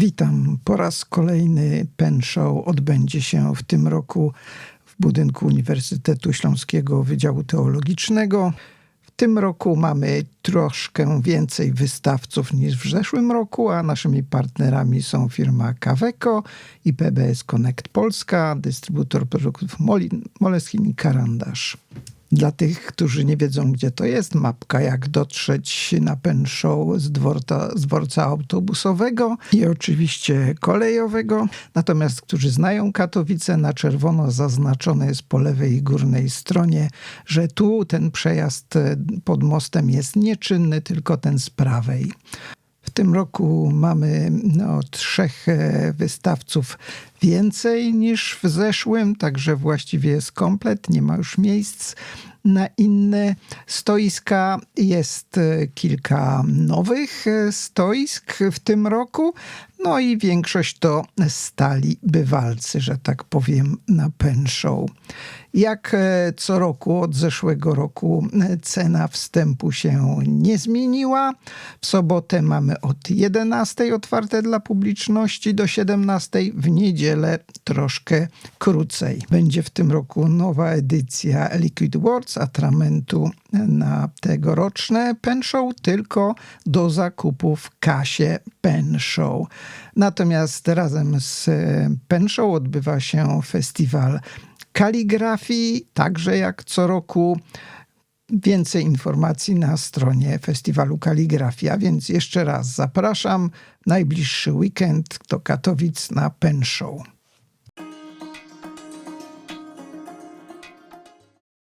Witam. Po raz kolejny Pen Show odbędzie się w tym roku w budynku Uniwersytetu Śląskiego Wydziału Teologicznego. W tym roku mamy troszkę więcej wystawców niż w zeszłym roku, a naszymi partnerami są firma Kaweco i PBS Connect Polska, dystrybutor produktów Moleskine i Karandasz. Dla tych, którzy nie wiedzą, gdzie to jest, mapka jak dotrzeć na Pen Show z, dworca, z dworca autobusowego i oczywiście kolejowego. Natomiast, którzy znają Katowice, na czerwono zaznaczone jest po lewej górnej stronie, że tu ten przejazd e, pod mostem jest nieczynny, tylko ten z prawej. Tym roku mamy no, trzech e, wystawców więcej niż w zeszłym, także właściwie jest komplet, nie ma już miejsc na inne stoiska. Jest e, kilka nowych e, stoisk w tym roku, no i większość to stali bywalcy, że tak powiem, na Show. Jak e, co roku od zeszłego roku cena wstępu się nie zmieniła. W sobotę mamy od 11 otwarte dla publiczności do 17, w niedzielę troszkę krócej. Będzie w tym roku nowa edycja Liquid Words atramentu na tegoroczne Pen Show, tylko do zakupu w kasie Pen Show. Natomiast razem z e, Pen Show odbywa się festiwal kaligrafii, także jak co roku. Więcej informacji na stronie Festiwalu Kaligrafia, więc jeszcze raz zapraszam. Najbliższy weekend do Katowic na Pen Show.